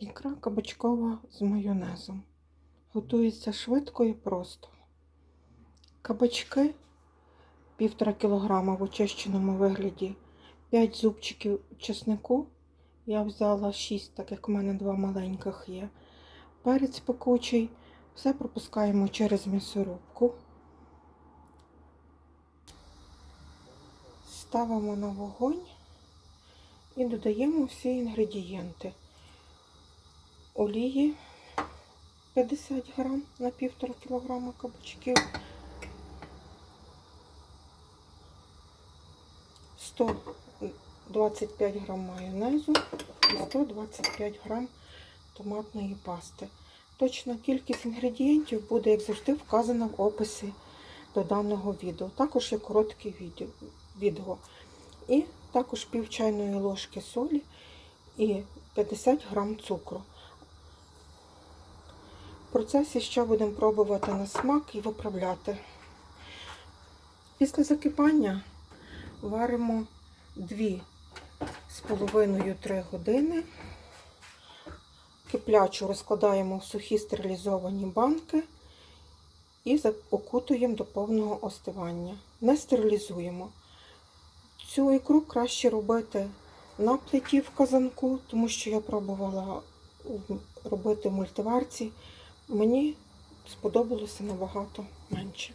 Ікра кабачкова з майонезом. Готується швидко і просто. Кабачки півтора кілограма в очищеному вигляді, 5 зубчиків чеснику. Я взяла 6, так як в мене два маленьких є. Перець пекучий. Все пропускаємо через м'ясорубку. Ставимо на вогонь і додаємо всі інгредієнти. Олії 50 грам на 1,5 кілограма кабачків. 125 грам майонезу і 125 грам томатної пасти. Точна кількість інгредієнтів буде, як завжди, вказана в описі до даного відео. Також є коротке відео. І також пів чайної ложки солі і 50 грам цукру. Процесі ще будемо пробувати на смак і виправляти. Після закипання варимо 2 з половиною 3 години. Киплячу розкладаємо в сухі стерилізовані банки і окутуємо до повного остивання. Не стерилізуємо. Цю ікру краще робити на плиті в казанку, тому що я пробувала робити в мультиварці. Мені сподобалося набагато менше.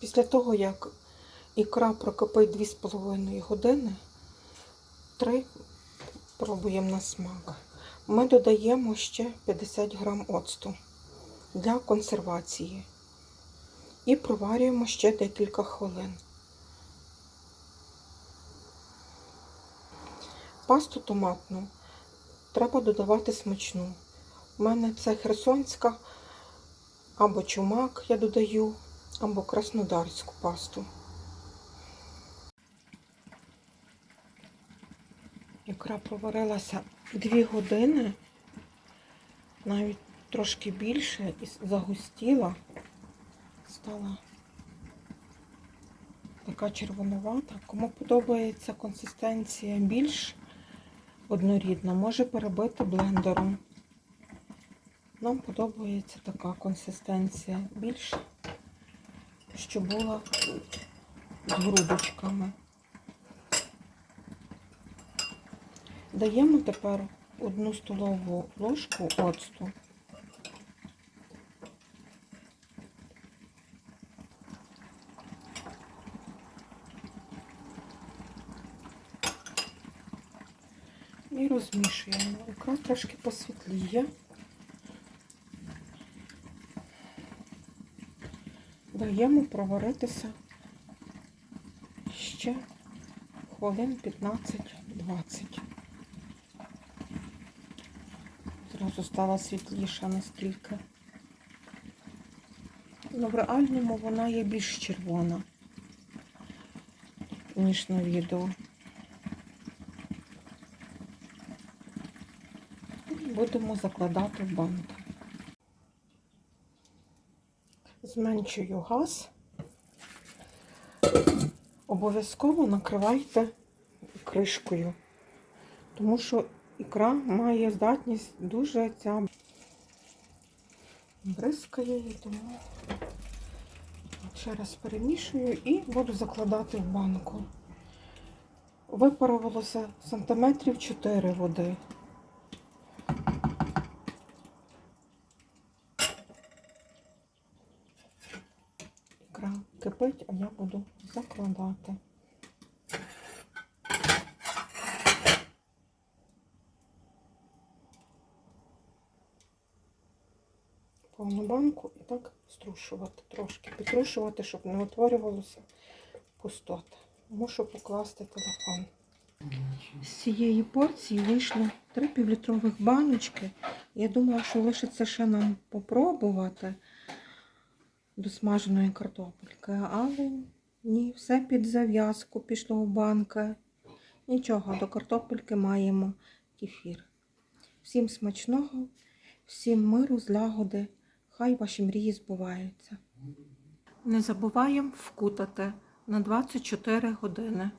Після того, як ікра прокипить 2,5 години, 3 пробуємо на смак. Ми додаємо ще 50 грам оцту для консервації і проварюємо ще декілька хвилин. Пасту томатну треба додавати смачну. У мене це херсонська або чумак я додаю, або краснодарську пасту. Ікра проварилася 2 години, навіть трошки більше і загустіла, стала така червонувата. Кому подобається консистенція більш однорідна, може перебити блендером. Нам подобається така консистенція більш, що була з грудочками. Даємо тепер одну столову ложку оцту. І розмішуємо. Ікра трошки посвітліє. Даємо проваритися ще хвилин 15-20. Зразу стала світліша наскільки. Ну, в реальному вона є більш червона, ніж на відео. Будемо закладати в банки. Зменшую газ. Обов'язково накривайте кришкою, тому що ікра має здатність дуже ця бризкає її, тому ще раз перемішую і буду закладати в банку. Випарувалося сантиметрів 4 води. Ікра кипить, а я буду закладати. повну банку і так струшувати трошки, підтрушувати, щоб не утворювалося пустота. Мушу покласти телефон. З цієї порції вийшло 3 півлітрових баночки. Я думала, що лишиться ще нам попробувати до смаженої картопельки, але ні, все під зав'язку пішло у банки. Нічого, до картопельки маємо кефір. Всім смачного, всім миру, злагоди. Хай ваші мрії збуваються. Не забуваємо вкутати на 24 години.